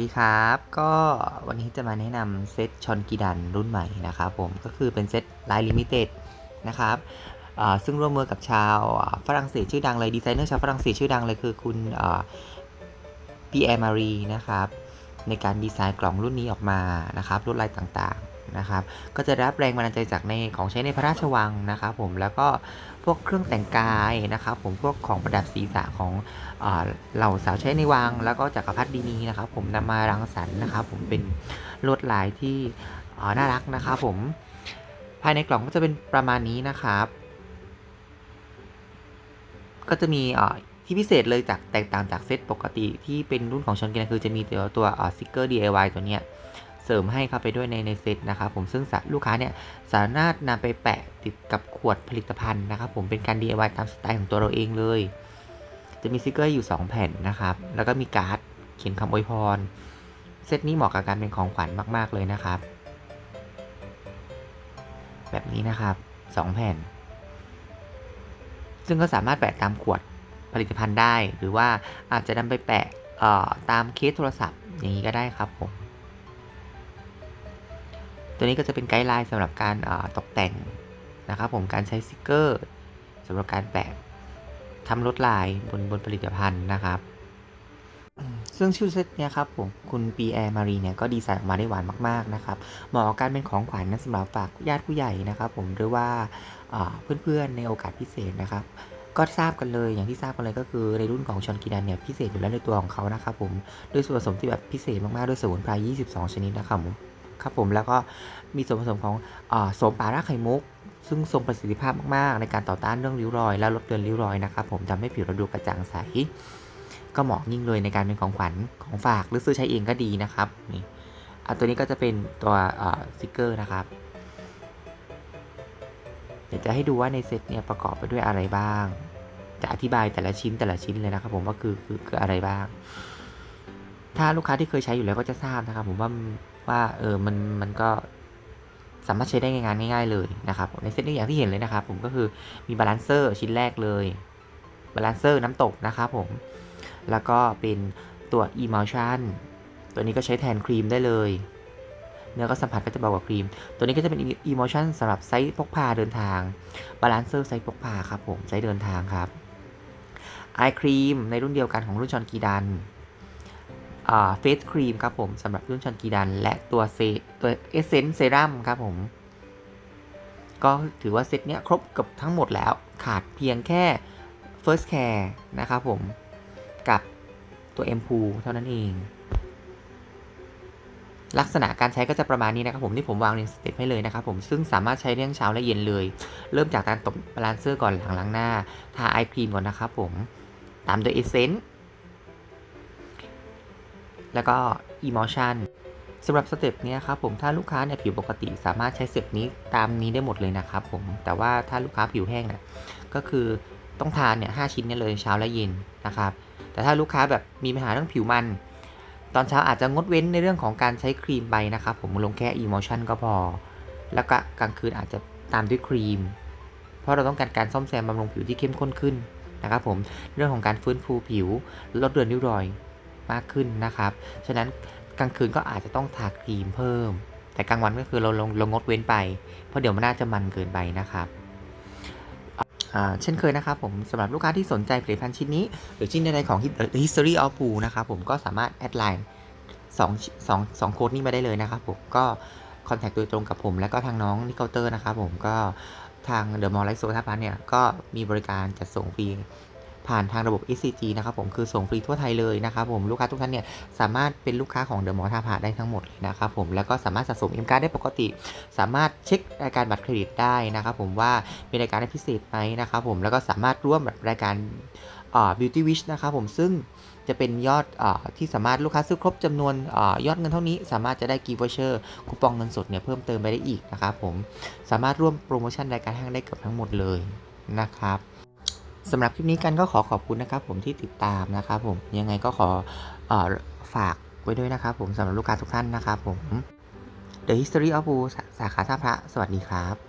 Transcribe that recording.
ดีครับ ก็วันนี้จะมาแนะนำเซตชอนกีดันรุ่นใหม่นะครับผมก็คือเป็นเซตไลน์ลิมิเต็ดนะครับซึ่งร่วมมือกับชาวฝรั่งเศสชื่อดังเลยดีไซเนอร์ชาวฝรั่งเศสชื่อดังเลยคือคุณพีแอร์มารีนะครับในการดีไซน์กล่องรุ่นนี้ออกมานะครับลวดลายต่างๆ นะครับ ก็จะรับแรงบันดาลใจจากในของใช้ในพระราชวังนะครับผม แล้วก็พวกเครื่องแต่งกายนะครับผม พวกของประดับศีรษะของเหล่าสาวใช้ในวัง แล้วก็จักรพรรดินีนะครับผมนำมารังสรรค์นะครับผมเป็นลวดลายที่น่ารักนะครับผม ภายในกล่องก็จะเป็นประมาณนี้นะครับ ก็จะมีที่พิเศษเลยจากแตกต่างจากเซตปกติที่เป็นรุ่นของชอนกินคือจะมีตัวตัวสติกเกอร์ DIY ตัวเนี้ย เสริมให้เข้าไปด้วยในในเซตนะครับผมซึ่งลูกค้าเนี่ยสามารถนำไปแปะติดกับขวดผลิตภัณฑ์นะครับผมเป็นการ DIY ตามสไตล์ของตัวเราเองเลย จะมีสติกเกอร์อยู่ 2 แผ่นนะครับ แล้วก็มีการ์ดเขียนคำอวยพร เซตนี้เหมาะกับการเป็นของขวัญมาก ๆ เลยนะครับ แบบนี้นะครับ 2 แผ่น ซึ่งก็สามารถแปะตามขวดผลิตภัณฑ์ได้ หรือว่าอาจจะนำไปแปะตามเคสโทรศัพท์อย่างนี้ก็ได้ครับผม ตัวนี้ก็จะเป็นไกด์ไลน์สำหรับการตกแต่งนะครับผมการใช้สติกเกอร์สำหรับการแปะทำลวดลายบนบนผลิตภัณฑ์นะครับ ซึ่งชื่อเซตเนี้ยครับผมคุณปีแอร์มารีเนี่ยก็ดีไซน์ออกมาได้หวานมากๆนะครับเหมาะกับการเป็นของขวัญนะสำหรับฝากญาติผู้ใหญ่นะครับ ผมหรือว่าเพื่อนๆในโอกาสพิเศษนะครับก็ทราบกันเลยอย่างที่ทราบกันเลยก็คือในรุ่นของชอนกีดันเนี่ยพิเศษอยู่แล้วในตัวของเขานะครับผมด้วยส่วนผสมที่แบบพิเศษมากๆด้วยสมุนไพร22 ชนิดนะครับผม ครับผมแล้วก็มีส่วนผสมของอโสมปาราไข่มุก ซึ่งทรงประสิทธิภาพมากๆ ในการต่อต้านเรื่องริ้วรอย และลดเลือนริ้วรอยนะครับผมทำให้ผิวเราดูกระจ่างใส ก็เหมาะยิ่งเลยในการเป็นของขวัญของฝากหรือซื้อใช้เองก็ดีนะครับนี่อันตัวนี้ก็จะเป็นตัวสติกเกอร์นะครับเดี๋ยวจะให้ดูว่าในเซตเนี่ยประกอบไปด้วยอะไรบ้าง จะอธิบายแต่ละชิ้นแต่ละชิ้นเลยนะครับผมว่าคือคือคืออะไรบ้าง ถ้าลูกค้าที่เคยใช้อยู่แล้วก็จะทราบนะครับ ผมว่าว่าเออมันมันก็สามารถใช้ได้งานง่าย ๆ เลยนะครับในเซตนี้อย่างที่เห็นเลยนะครับ ผมก็คือมีบาลานเซอร์ชิ้นแรกเลยบาลานเซอร์น้ำตกนะครับผม แล้วก็เป็นตัว emulsion ตัวนี้ก็ใช้แทนครีมได้เลย เนื้อก็สัมผัสก็จะเบากว่าครีม ตัวนี้ก็จะเป็น emulsion สำหรับไซส์พกพาเดินทางบาลานเซอร์ไซส์พกพาครับผมไซส์เดินทางครับไอครีมในรุ่นเดียวกันของรุ่นชอนกีดัน เฟสครีมครับผมสำหรับรุ่นชอนกีดัน และตัวเซตัวเอเซนเซรั่มครับผม ก็ถือว่าเซตเนี้ยครบกับทั้งหมดแล้วขาดเพียงแค่ first care นะครับผม กับตัว M พูเท่านั้นเอง ลักษณะการใช้ก็จะประมาณนี้นะครับผมที่ผมวางเรียงสเต็ปให้เลยนะครับผมซึ่งสามารถใช้เรื่องเช้าและเย็นเลย เริ่มจากการตบบาลานเซอร์ก่อนหลังล้างหน้า ทาไอครีมก่อนนะครับผม ตามด้วยเอเซนต์ แล้วก็ Emulsion สำหรับสเต็ปนี้ครับผมถ้าลูกค้าเนี่ยผิวปกติสามารถใช้สเต็ปนี้ตามนี้ได้หมดเลยนะครับผมแต่ว่าถ้าลูกค้าผิวแห้งเนี่ยก็คือต้องทานเนี่ยหชิ้นเนี่ยเลยเช้าและเย็นนะครับ แต่ถ้าลูกค้าแบบมีปัญหาเรื่องผิวมัน ตอนเช้าอาจจะงดเว้นในเรื่องของการใช้ครีมไปนะครับผมลงแค่ Emulsion ก็พอ แล้วก็กลางคืนอาจจะตามด้วยครีม เพราะเราต้องการการซ่อมแซมบำรุงผิวที่เข้มข้นขึ้นนะครับผมเรื่องของการฟื้นฟูผิวลดเลือนริ้วรอย มากขึ้นนะครับ ฉะนั้นกลางคืนก็อาจจะต้องทาครีมเพิ่ม แต่กลางวันก็คือเราลงลงงดเว้นไป เพราะเดี๋ยวมันน่าจะมันเกินไปนะครับเช่นเคยนะครับผมสำหรับลูกค้าที่สนใจผลิตภัณฑ์ชิ้นนี้ หรือชิ้นใดๆของ History of Poo นะครับผมก็สามารถแอดไลน์2 2 2โค้ดนี้มาได้เลยนะครับผมก็คอนแทคโดยตรงกับผม และก็ทางน้องนิเคาเตอร์นะครับผมก็ทางเดอะมอลล์ไลฟ์โซท่าพันเนี่ยก็มีบริการจัดส่งฟรี ผ่านทางระบบ SCG นะครับผมคือส่งฟรีทั่วไทยเลยนะครับผมลูกค้าทุกท่านเนี่ยสามารถเป็นลูกค้าของเดอะมอท่าพาได้ทั้งหมดเลยนะครับผมแล้วก็สามารถสะสมเอ็มการ์ดได้ปกติ สามารถเช็ครายการบัตรเครดิตได้นะครับผมว่ามีรายการพิเศษไหมนะครับผมแล้วก็สามารถร่วมแบบรายการ beauty wish นะครับผมซึ่งจะเป็นยอดอที่สามารถลูกค้าซื้อครบจำนวนอยอดเงินเท่านี้สามารถจะได้กีฟเวอร์เชอร์คูปองเงินสดเนี่ยเพิ่มเติมไปได้อีกนะครับผมสามารถร่วมโปรโมชั่นรายการห้างได้เกือบทั้งหมดเลยนะครับ สำหรับคลิปนี้กันก็ขอขอบคุณนะครับผมที่ติดตามนะครับผมยังไงก็ขออฝากไว้ด้วยนะครับผมสำหรับลูกค้าทุกท่านนะครับผม The History of Wu สาขาท่าพระ สวัสดีครับ